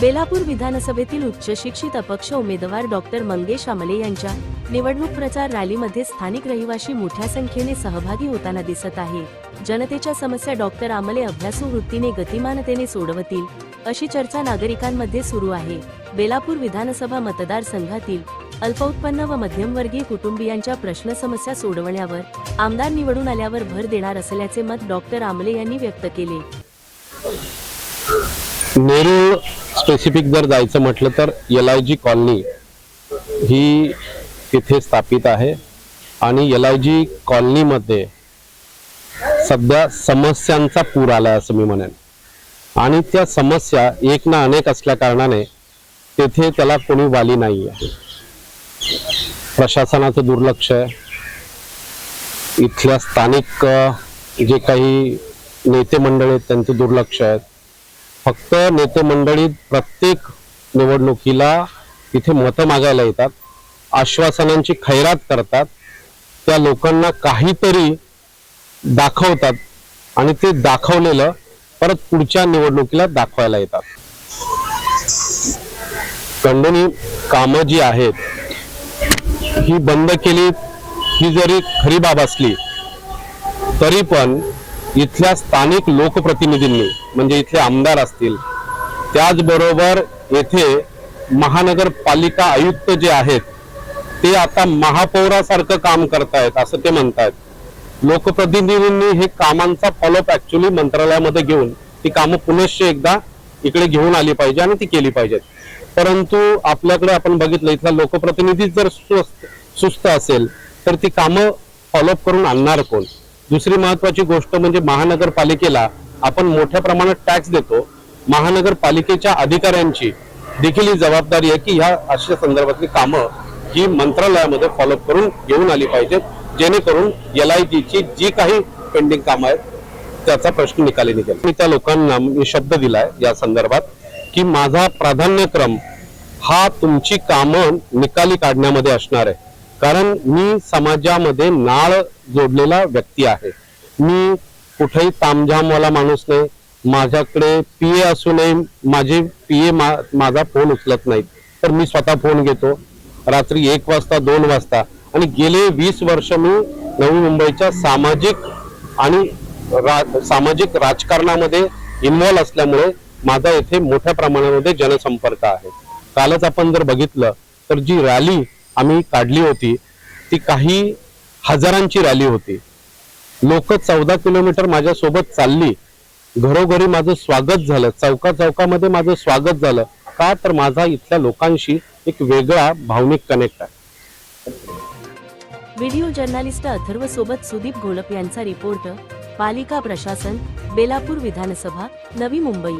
बेलापूर विधानसभेतील उच्च शिक्षित अपक्ष उमेदवार डॉक्टर मंगेश आमले यांच्या निवडणूक प्रचार रॅलीमध्ये स्थानिक रहिवासी मोठ्या संख्येने सहभागी होताना दिसत आहे. जनतेच्या समस्या डॉक्टर आमले अभ्यासू वृत्तीने गतिमानतेने सोडवतील अशी चर्चा नागरिकांमध्ये सुरू आहे. बेलापूर विधानसभा मतदारसंघातील अल्पउत्पन्न व मध्यमवर्गीय कुटुंबियांच्या प्रश्न समस्या सोडवण्यावर आमदार निवडून आल्यावर भर देणार असल्याचे मत डॉक्टर आमले यांनी व्यक्त केले. स्पेसिफिक जर जायचं म्हटलं तर एल आय जी कॉलनी ही तिथे स्थापित आहे. आणि एल आय जी कॉलनीमध्ये सध्या समस्यांचा पूर आला असं मी म्हणेन. आणि त्या समस्या एक ना अनेक असल्या कारणाने तेथे त्याला कोणी वाली नाही आहे प्रशासनाचं दुर्लक्ष आहे. इथल्या स्थानिक जे काही नेते मंडळ आहेत त्यांचं दुर्लक्ष आहे. फक्त नेते मंडळी प्रत्येक निवडणुकीला इथे मतं मागायला येतात आश्वासनांची खैरात करतात त्या लोकांना काहीतरी दाखवतात आणि ते दाखवलेलं परत पुढच्या निवडणुकीला दाखवायला येतात. खंडणी कामं जी आहेत ही बंद केली ही जरी खरी बाब असली तरी पण इथल्या स्थानिक लोकप्रतिनिधींनी म्हणजे इथले आमदार असतील. त्याचबरोबर येथे महानगरपालिका आयुक्त जे आहेत ते आता महापौरासारखं काम करतायत असं ते म्हणतायत. लोकप्रतिनिधींनी हे कामांचा फॉलोअप ऍक्च्युली मंत्रालयामध्ये घेऊन ती कामं पुनश्च एकदा इकडे घेऊन आली पाहिजे आणि ती केली पाहिजेत. परंतु आपल्याकडे आपण बघितलं इथला लोकप्रतिनिधी जर सुस्त असेल तर ती कामं फॉलोअप करून आणणार कोण? दुसरी महत्वाची गोष्ट म्हणजे महानगरपालिकेला आपण मोठ्या प्रमाणात टॅक्स देतो. महानगरपालिकेच्या अधिकाऱ्यांची देखील ही जबाबदारी आहे की ह्या अशा संदर्भातली कामं ही मंत्रालयामध्ये फॉलोअप करून घेऊन आली पाहिजेत. जेणेकरून एल आय जीची जी काही पेंडिंग कामं आहेत त्याचा प्रश्न निकाली निघेल. मी त्या लोकांना मी शब्द दिलाय या संदर्भात की माझा प्राधान्यक्रम हा तुमची कामं निकाली काढण्यामध्ये असणार आहे. कारण मी समाजामध्ये नाळ जोडलेला व्यक्ती आहे. मी कुठेही तामझामवाला माणूस नाही. माझ्याकडे पी ए असूनही माझे ए मा, माझा फोन उचलत नाहीत. तर मी स्वतः फोन घेतो. रात्री एक वाजता दोन वाजता. आणि गेले वीस वर्ष मी नवी मुंबईच्या सामाजिक आणि रा- सामाजिक राजकारणामध्ये इन्व्हॉल्व असल्यामुळे माझा येथे मोठ्या प्रमाणामध्ये जनसंपर्क आहे. कालच आपण जर बघितलं तर जी रॅली आम्ही काढली होती ती काही हजारांची रॅली होती. लोक चौदा किलोमीटर माझ्यासोबत चालली. घरोघरी माझं स्वागत झालं. चौका चौकामध्ये माझं स्वागत झालं. का तर माझा इथल्या लोकांशी एक वेगळा भावनिक कनेक्ट आहे. व्हिडिओ जर्नालिस्ट अथर्व सोबत सुदीप घोलप यांचा रिपोर्ट पालिका प्रशासन बेलापूर विधानसभा नवी मुंबई.